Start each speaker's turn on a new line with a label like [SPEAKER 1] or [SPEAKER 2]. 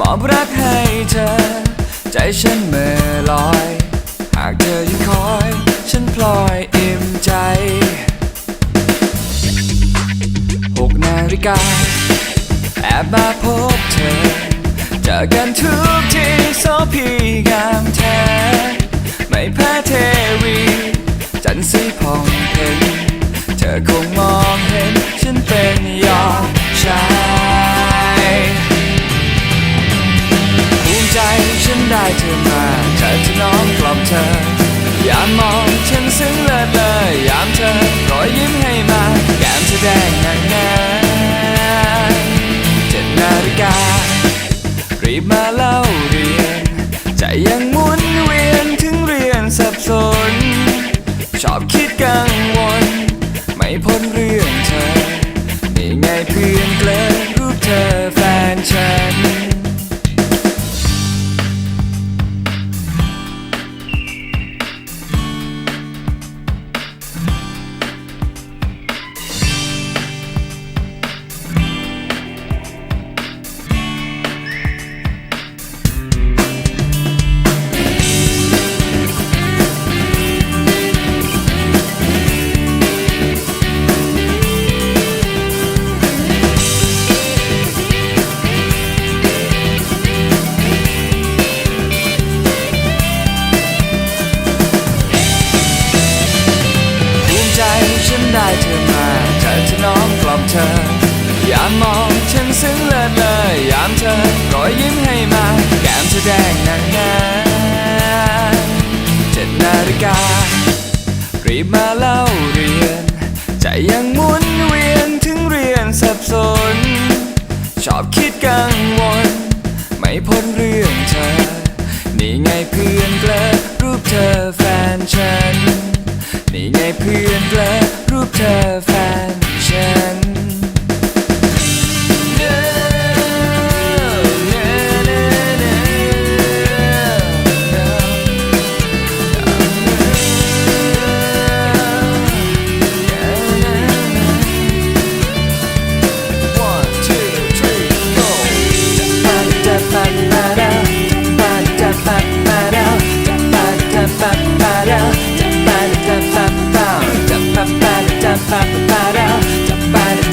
[SPEAKER 1] มอบรักให้เธอ ใจฉันเมื่อลอย หากเธอยังคอย ฉันพลอยอิ่มใจหกนาฬิกา แอบมาพบเธอ เจอกันทุกทีโซพีงามแท้ ไม่แพ้เทวี จันทร์สีผ่องเพ็ญเธอคงมองเห็น ฉันเป็นยอดชาย ใจฉันได้เธอมาเธอจะน้อมกล่อมเธอ ยามมองฉันซึ้งเลิศเลยยามเธอรอยยิ้มให้มาแก้มเธอแดงนางงานเจ็ดนาฬิกา รีบมาเล่าเรียน ใจยังหมุนเวียนถึงเรียนสับสน ได้เธอมาเธอจะน้อมกล่อมเธอ ยามมองฉันซึ้งเลิศเลย ยามเธอรอยยิ้มให้มา แก้มเธอแดงนางงามเจ็ดนาฬิกา รีบมาเล่าเรียน ใจยังหมุนเวียนถึงเรียนสับสน ชอบคิดกังวล ไม่พ้นเรื่องเธอ นี่ไงเพื่อนเกลอรูปเธอแฟนฉัน นี่ไงเพื่อนเกลอ to find